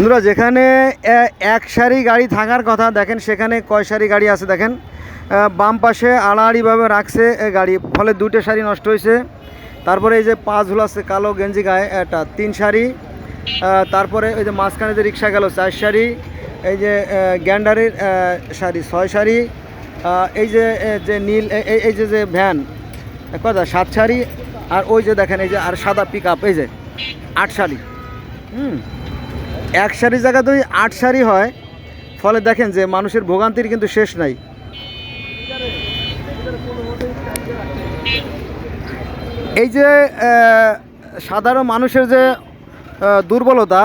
বন্ধুরা যেখানে এক সারি গাড়ি থাকার কথা দেখেন সেখানে কয় সারি গাড়ি আছে দেখেন। বাম পাশে আড়াআড়িভাবে রাখছে গাড়ি ফলে দুটো সারি নষ্ট হয়েছে। তারপরে এই যে পাঁচ হুল আছে কালো গেঞ্জি গায়ে একটা তিন আহ, তারপরে ওই যে মাঝখানে যে রিক্সা গেল চার সারি। এই যে গ্যান্ডারের সারি ছয় আহ, এই যে যে নীল এই- যে যে ভ্যান কথা সাত সারি। আর ওই যে দেখেন এই যে আর সাদা পিক এই যে আট সারি। হুম। এক সারি জায়গা যদি আট সারি হয়। ফলে দেখেন যে মানুষের ভোগান্তির কিন্তু শেষ নাই। এই যে সাধারণ মানুষের যে দুর্বলতা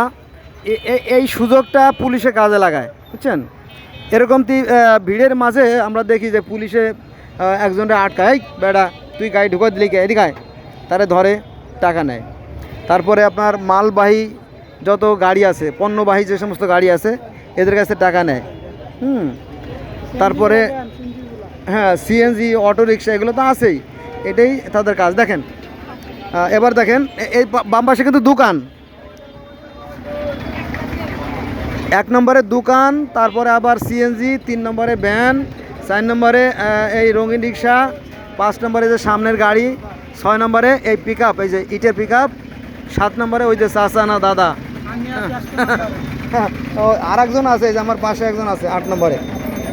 এই সুযোগটা পুলিশে কাজে লাগায়, বুঝছেন? এরকম ভিড়ের মাঝে আমরা দেখি যে পুলিশে একজনটা আটকায় বেড়া, তুই গাড়ি ঢুকো দিলি কে? এদিকে আয়। তারে ধরে, টাকা নেয়। তারপরে আপনার মালবাহী যত গাড়ি আছে, পণ্যবাহী যে সমস্ত গাড়ি আছে, এদের কাছে টাকা নেয়। হুম। তারপরে হ্যাঁ সিএনজি অটো রিক্সা এগুলো তো আছেই। এটাই তাদের কাজ। দেখেন এবার দেখেন এই বাম পাশে কিন্তু দোকান। এক নম্বরে দোকান, তারপরে আবার সিএনজি তিন নম্বরে ভ্যান, চার নম্বরে এই রঙিন রিক্সা পাঁচ নম্বরে যে সামনের গাড়ি, ছয় নম্বরে এই পিক এই যে ইটের পিক সাত নম্বরে ওই যে চাচা না দাদা? ও আর একজন আছে যে আমার পাশে একজন আছে আট নম্বরে।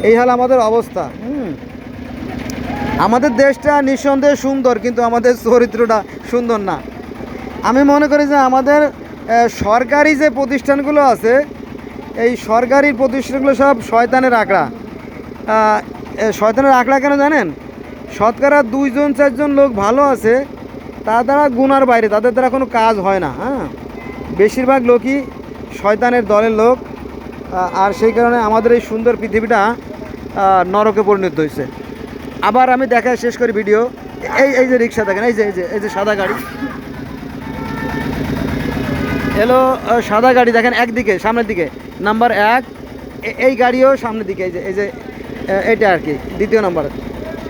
এই হল আমাদের অবস্থা হুম। আমাদের দেশটা নিঃসন্দেহে সুন্দর কিন্তু আমাদের চরিত্রটা সুন্দর না। আমি মনে করি যে আমাদের সরকারি যে প্রতিষ্ঠানগুলো আছে এই সরকারি প্রতিষ্ঠানগুলো সব শয়তানের আঁকড়া। শয়তানের আঁকড়া কেন জানেন? শতকরা দুইজন চারজন লোক ভালো আছে তা দ্বারা গুনার বাইরে, তাদের দ্বারা কোনো কাজ হয় না হ্যাঁ? বেশিরভাগ লোকই শয়তানের দলের লোক আর সেই কারণে আমাদের এই সুন্দর পৃথিবীটা নরকে পরিণত হয়েছে। আবার আমি দেখা শেষ করি ভিডিও। এই এই যে রিক্সা দেখেন, এই যে এই যে এই যে সাদা গাড়ি। এলো সাদা গাড়ি দেখেন একদিকে, সামনের দিকে। নাম্বার এক এই গাড়িও সামনের দিকে, এই যে এই যে এটা আর কি, দ্বিতীয় নাম্বার।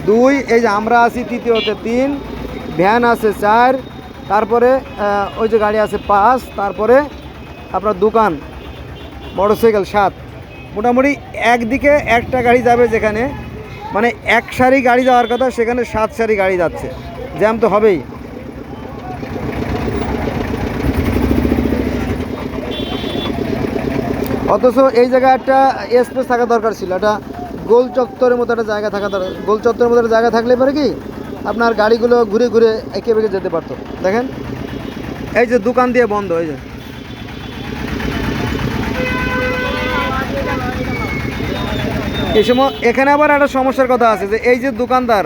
দুই, এই যে আমরা আছি তৃতীয়তে, তিন ভ্যান আছে চার, তারপরে ওই যে গাড়ি আছে পাঁচ, তারপরে আপনার দোকান, মোটরসাইকেল সাত। মোটামুটি একদিকে একটা গাড়ি যাবে যেখানে মানে এক সারি গাড়ি যাওয়ার কথা, সেখানে সাত সারি গাড়ি যাচ্ছে। জ্যাম তো হবেই। অথচ এই জায়গায় একটা স্পেস থাকা দরকার ছিল। একটা গোল চত্বরের মতো একটা জায়গা থাকা দরকার। গোল চত্বরের মতো একটা জায়গা থাকলে পরে কি? আপনার গাড়িগুলো ঘুরে ঘুরে এঁকে বেঁকে যেতে পারতো। দেখেন, এই যে দোকান দিয়ে বন্ধ, এই যে। এই সময় এখানে আবার একটা সমস্যার কথা আছে যে এই যে দোকানদার,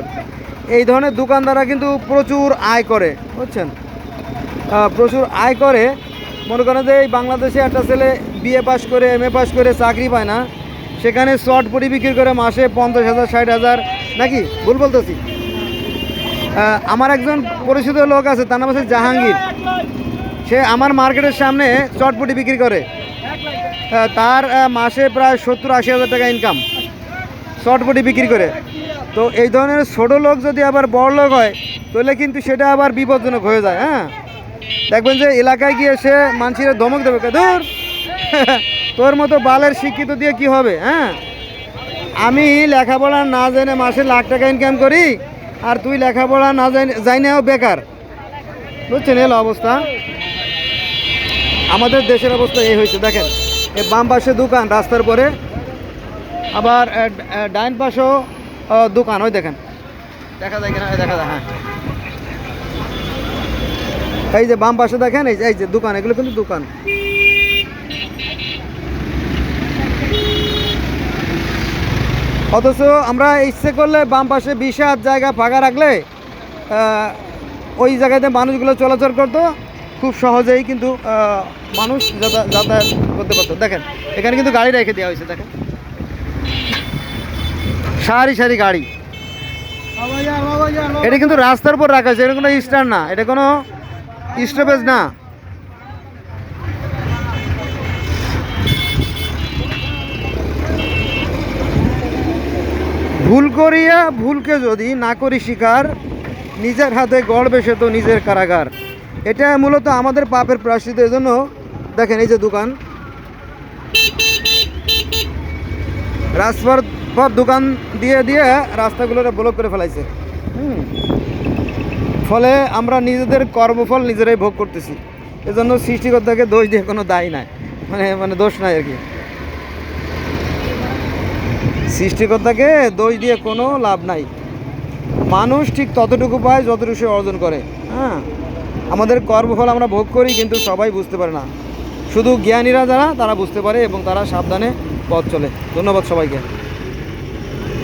এই ধরনের দোকানদাররা কিন্তু প্রচুর আয় করে, বুঝছেন? প্রচুর আয় করে। মনে করেন যে এই বাংলাদেশে একটা ছেলে বিএ পাস করে এম এ পাস করে চাকরি পায় না, সেখানে শর্ট পরি বিক্রি করে মাসে পঞ্চাশ হাজার, ষাট হাজার, নাকি? ভুল বলতেছি। আমার একজন পরিচিত লোক আছে, তার নাম আছে জাহাঙ্গীর। সে আমার মার্কেটের সামনে চটপটি বিক্রি করে। তার মাসে প্রায় সত্তর আশি হাজার টাকা ইনকাম চটপটি বিক্রি করে। তো এই ধরনের ছোট লোক যদি আবার বড় লোক হয়, তাহলে কিন্তু সেটা আবার বিপজ্জনক হয়ে যায় হ্যাঁ? দেখবেন যে এলাকায় গিয়ে সে মানুষের ধমক দেবে ধুর? তোর মতো বালের শিক্ষিত দিয়ে কি হবে হ্যাঁ? আমি লেখাপড়া না জেনে মাসে লাখ টাকা ইনকাম করি আর তুই লেখাপড়া না যাই নাও বেকার। বুঝছেন এলো অবস্থা? আমাদের দেশের অবস্থা এই হয়েছে, দেখেন। এই বাম পাশে দোকান, রাস্তার পরে। আবার ডাইন পাশেও দোকান, ওই দেখেন। দেখা যায় কিনা? দেখা যায় হ্যাঁ। এই যে বাম পাশে দেখেন এই যে দোকান, এগুলো কিন্তু দোকান। অথচ আমরা ইচ্ছে করলে বাম পাশে বিশ হাত জায়গা ফাঁকা রাখলে ওই জায়গাতে মানুষগুলো চলাচল করতো খুব সহজেই কিন্তু মানুষ যাতায়াত করতে পারতো। দেখেন এখানে কিন্তু গাড়ি রেখে দেওয়া হয়েছে দেখেন। সারি সারি গাড়ি। এটা কিন্তু রাস্তার উপর রাখা হয়েছে এটা কোনো স্ট্যান্ড না এটা কোনো স্টপেজ না। ভুল করিয়া ভুলকে যদি না করি শিকার, নিজের হাতে গড়বে সে তো নিজের কারাগার। এটা মূলত আমাদের পাপের প্রাশ্চিত জন্য দেখেন এই যে দোকান। রাস্তার পর দোকান দিয়ে দিয়ে রাস্তাগুলোরে ব্লক করে ফেলাইছে। ফলে আমরা নিজেদের কর্মফল নিজেরাই ভোগ করতেছি। এজন্য সৃষ্টিকর্তাকে দোষ দিয়ে কোনো দায় নাই। মানে মানে দোষ নাই আর কি। সৃষ্টিকর্তাকে দোষ দিয়ে কোনো লাভ নাই। মানুষ ঠিক ততটুকু পায় যতটুকু সে অর্জন করে। হ্যাঁ? আমাদের কর্মফল আমরা ভোগ করি, কিন্তু সবাই বুঝতে পারে না। শুধু জ্ঞানীরা যারা, তারা বুঝতে পারে এবং তারা সাবধানে পথ চলে। ধন্যবাদ সবাইকে।